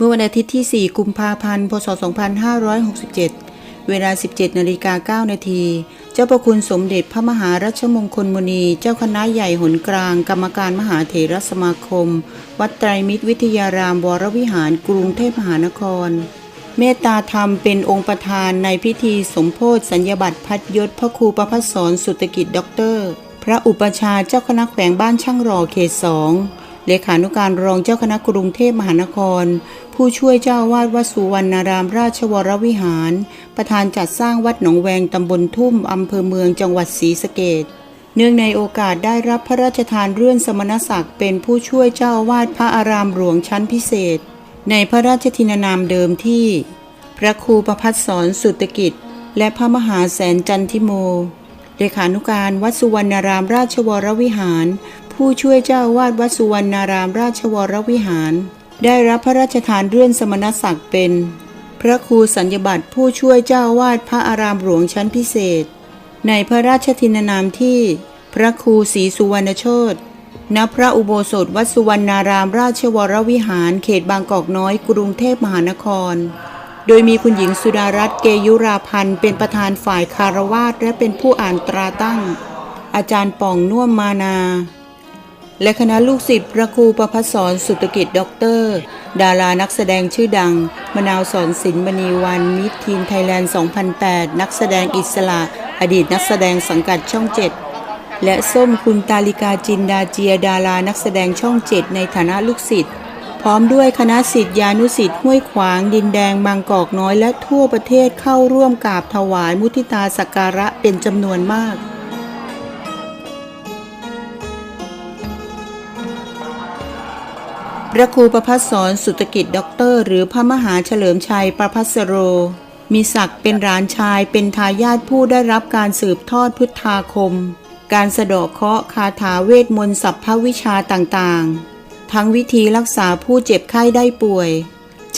เมื่อวันอาทิตย์ที่ 4 กุมภาพันธ์ พศ 2567 เวลา 17นาฬิกา9นาที เจ้าประคุณสมเด็จพระมหารัชมงคลมุนี เจ้าคณะใหญ่หนกลาง กรรมการมหาเถรสมาคม วัดไตรมิตรวิทยารามวรวิหารกรุงเทพมหานคร เมตตาธรรมเป็นองค์ประธานในพิธีสมโพธิสัญญบัตรพัดยศพระครูประพัฒสอนสุตกิจด็อกเตอร์ พระอุปชาเจ้าคณะแขวงบ้านช่างรอเขตสอง เลขานุการรองเจ้าคณะกรุงเทพมหานคร ผู้ช่วยเจ้าวาดวัดสุวรรณารามราชวรวิหาร ประธานจัดสร้างวัดหนองแวงตำบลทุ่มอำเภอเมืองจังหวัดศรีสะเกษเนื่องในโอกาสได้รับพระราชทานเลื่อนสมณศักดิ์เป็นผู้ช่วยเจ้าอาวาดพระอารามหลวงชั้นพิเศษ ในพระราชทินานามเดิมที่ พระครูประพัฒสอนสุตกิจ และพระมหาแสนจันทิโมเลขานุการวัดสุวรรณารามราชวรวิหาร ผู้ช่วยเจ้าวาดวัดสุวรรณารามราชวรวิหาร ได้รับพระราชทานเลื่อนสมณศักดิ์เป็น พระครูสัญญบัตรผู้ช่วยเจ้าอาวาดพระอารามหลวงชั้นพิเศษ ในพระราชทินานามที่ พระครูศรีสุวรรณโชตณพระอุโบสถวัดสุวรรณารามราชวรวิหาร เขตบางกอกน้อยกรุงเทพมหานคร โดยมีคุณหญิงสุดารัตน์เกยุราพันธ์เป็นประธานฝ่ายคารวาสและเป็นผู้อ่านตราตั้ง อาจารย์ป่องน่วมมานา และคณะลูกศิษย์พระครูประพัฒสอนสุตกิจด็อกเตอร์ ดารานักแสดงชื่อดัง มนาวสอนศิลป์มณีวันมิตรทีมไทยแลนด์ 2008 นักแสดงอิสระ อดีตนักแสดงสังกัดช่อง7และส้มคุณตาลิกาจินดาเจียดารานักแสดงช่อง7ในฐานะลูกศิษย์พร้อมด้วยคณะศิษยานุศิษย์ห้วยขวาง ดินแดงบางกอกน้อยและทั่วประเทศเข้าร่วมกราบถวายมุทิตาสักการะเป็นจำนวนมาก พระครูประพัฒสอนสุตกิจด็อกเตอร์หรือพระมหาเฉลิมชัยประพัสโร มีศักดิ์เป็นหลานชายเป็นทายาทผู้ได้รับการสืบทอดพุทธาคม การสะเดาะเคราะห์คาถาเวทมนต์สัพพวิชาต่างๆ ทั้งวิธีรักษาผู้เจ็บไข้ได้ป่วย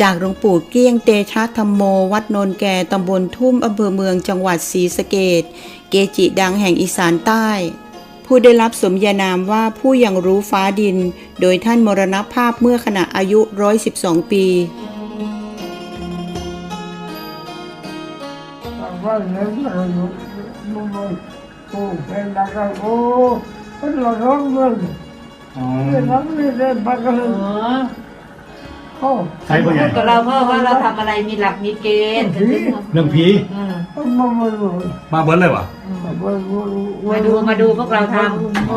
จากหลวงปู่เกี้ยงเตชะธรรมโมวัดนนแก่ตำบลทุ่มอำเภอเมืองจังหวัดศรีสะเกดเกจิดังแห่งอีสานใต้ ผู้ได้รับสมญานามว่าผู้ยังรู้ฟ้าดิน โดยท่านมรณภาพเมื่อขณะอายุ 112 ปีว่าเงินเราอยู่มันมันโอ้เป็นนัก โอ้เป็นหลักร้องเงินอ๋อเป็นนักเรียนบักกันโอ้ใช่พ่อใหญ่กับเราพ่อว่าเราทำอะไรมีหลักมีเกณฑ์กันถึงเรื่องผี อืมมามาดูมาเบิ้ลเลยวะมาดูมาดูมาดูพวกเราทมาดู